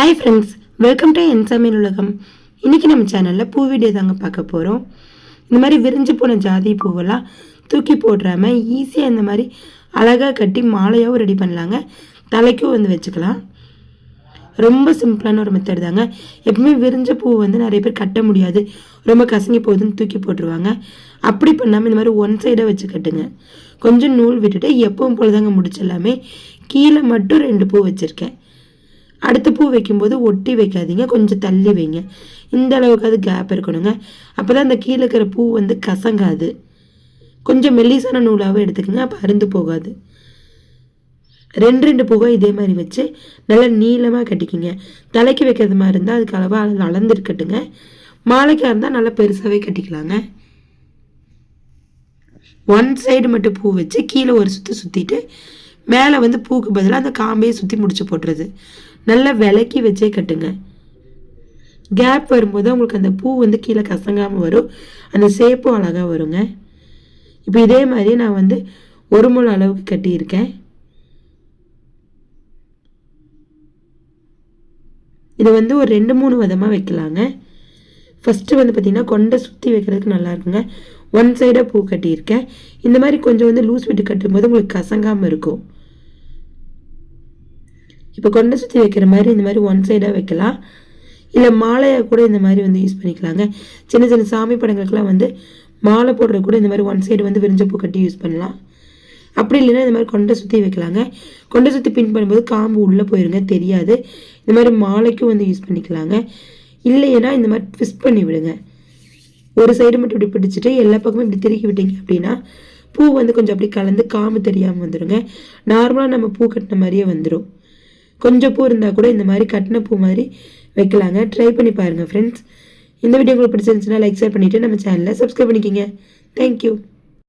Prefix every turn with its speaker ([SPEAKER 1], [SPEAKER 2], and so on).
[SPEAKER 1] Hi friends welcome to என் சமையல் உலகம் இன்றைக்கி நம்ம சேனலில் பூ வீடியோ தாங்க பார்க்க போகிறோம் இந்த மாதிரி விரிஞ்சு போன ஜாதி பூவெல்லாம் தூக்கி போடுறாமல் ஈஸியாக இந்த மாதிரி அழகாக கட்டி மாலையாகவும் ரெடி பண்ணலாங்க. தலைக்கும் வந்து வச்சுக்கலாம். ரொம்ப சிம்பிளான ஒரு மெத்தட் தாங்க. எப்பவுமே விரிஞ்ச பூ வந்து நிறைய பேர் கட்ட முடியாது. ரொம்ப கசங்கி போகுதுன்னு தூக்கி போட்டுருவாங்க. அப்படி பண்ணாமல் இந்த மாதிரி ஒன் சைடாக வச்சு கட்டுங்க. கொஞ்சம் நூல் விட்டுட்டு எப்பவும் போல தாங்க முடிச்சிடலாமே கீழே மட்டும் ரெண்டு பூ வச்சுருக்கேன். அடுத்த பூ வைக்கும்போது ஒட்டி வைக்காதீங்க. கொஞ்சம் தள்ளி வைங்க. இந்த அளவுக்கு அது கேப் இருக்கணுங்க. அப்போ தான் அந்த கீழே இருக்கிற பூ வந்து கசங்காது. கொஞ்சம் மெல்லிசான நூலாகவும் எடுத்துக்கோங்க. அப்போ அருந்து போகாது. ரெண்டு ரெண்டு பூவை இதே மாதிரி வச்சு நல்லா நீளமாக கட்டிக்கிங்க. தலைக்கு வைக்கிறது மாதிரி இருந்தால் அதுக்கு அளவாக அளந்துருக்கட்டுங்க மாலைக்காக இருந்தால் நல்லா பெருசாகவே கட்டிக்கலாங்க. ஒன் சைடு மட்டும் பூ வச்சு கீழே ஒரு சுற்றி சுற்றிட்டு மேலே வந்து பூக்கு பதிலாக அந்த காம்பையை சுற்றி முடிச்சு போட்டுறது. நல்லா விலக்கி வச்சே கட்டுங்க. கேப் வரும்போது உங்களுக்கு அந்த பூ வந்து கீழே கசங்காமல் வரும். அந்த சேப்பும் அழகாக வருங்க. இப்போ இதே மாதிரி நான் வந்து ஒரு முழு அளவுக்கு கட்டியிருக்கேன். இது வந்து ஒரு ரெண்டு மூணு விதமாக வைக்கலாங்க. ஃபஸ்ட்டு வந்து பார்த்திங்கன்னா கொண்டை சுற்றி வைக்கிறதுக்கு நல்லா இருக்குங்க. ஒன் சைடாக பூ கட்டியிருக்கேன். இந்த மாதிரி கொஞ்சம் வந்து லூஸ் விட்டு கட்டும்போது உங்களுக்கு கசங்காமல் இருக்கும். இப்போ கொண்டை சுற்றி வைக்கிற மாதிரி இந்த மாதிரி ஒன் சைடாக வைக்கலாம். இல்லை மாலையாக கூட இந்த மாதிரி வந்து யூஸ் பண்ணிக்கலாங்க. சின்ன சின்ன சாமி படங்களுக்கெல்லாம் வந்து மாலை போடுறது கூட இந்த மாதிரி ஒன் சைடு வந்து விரிஞ்ச பூ கட்டி யூஸ் பண்ணலாம். அப்படி இல்லைன்னா இந்த மாதிரி கொண்டை சுற்றி வைக்கலாங்க. கொண்டை சுற்றி பின் பண்ணும்போது காம்பு உள்ளே போயிருங்க தெரியாது. இந்த மாதிரி மாலைக்கும் வந்து யூஸ் பண்ணிக்கலாங்க. இல்லைன்னா இந்த மாதிரி ட்விஸ்ட் பண்ணி விடுங்க. ஒரு சைடு மட்டும் இப்படி பிடிச்சிட்டு எல்லா பக்கமும் இப்படி திருக்கி விட்டீங்க அப்படின்னா பூ வந்து கொஞ்சம் அப்படி கலந்து காம்பு தெரியாமல் வந்துடுங்க நார்மலாக நம்ம பூ கட்டின மாதிரியே வந்துடும் கொஞ்சம் பூ இருந்தால் கூட இந்த மாதிரி கட்டின பூ மாதிரி வைக்கலாங்க. ட்ரை பண்ணி பாருங்கள் ஃப்ரெண்ட்ஸ் இந்த வீடியோ உங்களுக்கு பிடிச்சிருந்துச்சுன்னா லைக் ஷேர் பண்ணிவிட்டு நம்ம சேனலை சப்ஸ்கிரைப் பண்ணிக்கோங்க. தேங்க்யூ